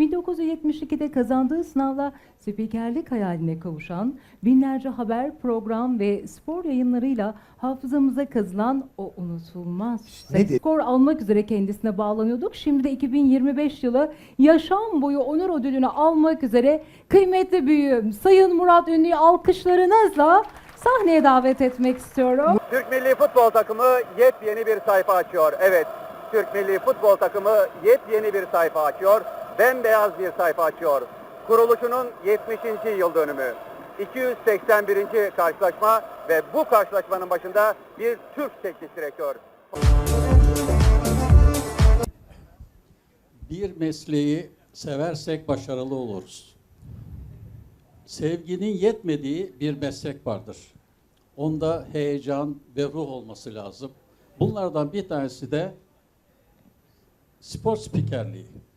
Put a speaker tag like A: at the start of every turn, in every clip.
A: 1972'de kazandığı sınavla spikerlik hayaline kavuşan, binlerce haber, program ve spor yayınlarıyla hafızamıza kazılan o unutulmaz
B: nedir?
A: skor almak üzere kendisine bağlanıyorduk. Şimdi de 2025 yılı yaşam boyu onur ödülünü almak üzere kıymetli büyüğüm Sayın Murat Ünlü'yü alkışlarınızla sahneye davet etmek istiyorum.
C: Türk Milli Futbol Takımı yepyeni bir sayfa açıyor. Evet, Türk Milli Futbol Takımı yepyeni bir sayfa açıyor. Bembeyaz bir sayfa açıyor. Kuruluşunun 70. yıl dönümü. 281. karşılaşma ve bu karşılaşmanın başında bir Türk teknik direktör.
D: Bir mesleği seversek başarılı oluruz. Sevginin yetmediği bir meslek vardır. Onda heyecan ve ruh olması lazım. Bunlardan bir tanesi de spor spikerliği.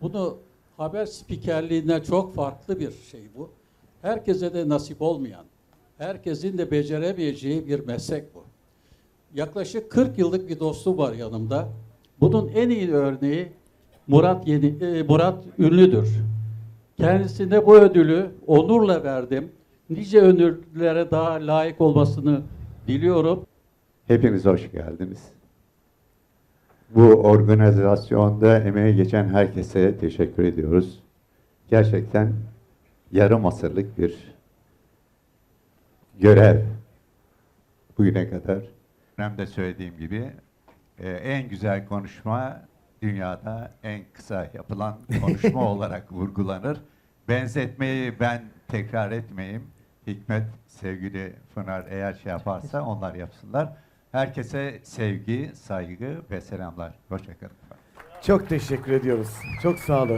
D: Bunu haber spikerliğinden çok farklı bir şey bu. Herkese de nasip olmayan, herkesin de beceremeyeceği bir meslek bu. Yaklaşık 40 yıllık bir dostum var yanımda. Bunun en iyi örneği Murat Yeni, e, Murat Ünlüdür. Kendisine bu ödülü onurla verdim. Nice ödüllere daha layık olmasını diliyorum.
E: Hepiniz hoş geldiniz. Bu organizasyonda emeği geçen herkese teşekkür ediyoruz. Gerçekten yarım asırlık bir görev bugüne kadar.
F: Hem de söylediğim gibi e, en güzel konuşma dünyada en kısa yapılan konuşma olarak vurgulanır. Benzetmeyi ben tekrar etmeyeyim. Hikmet, sevgili Pınar eğer şey yaparsa onlar yapsınlar. Herkese sevgi, saygı ve selamlar. Hoşçakalın.
B: Çok teşekkür ediyoruz. Çok sağ olun.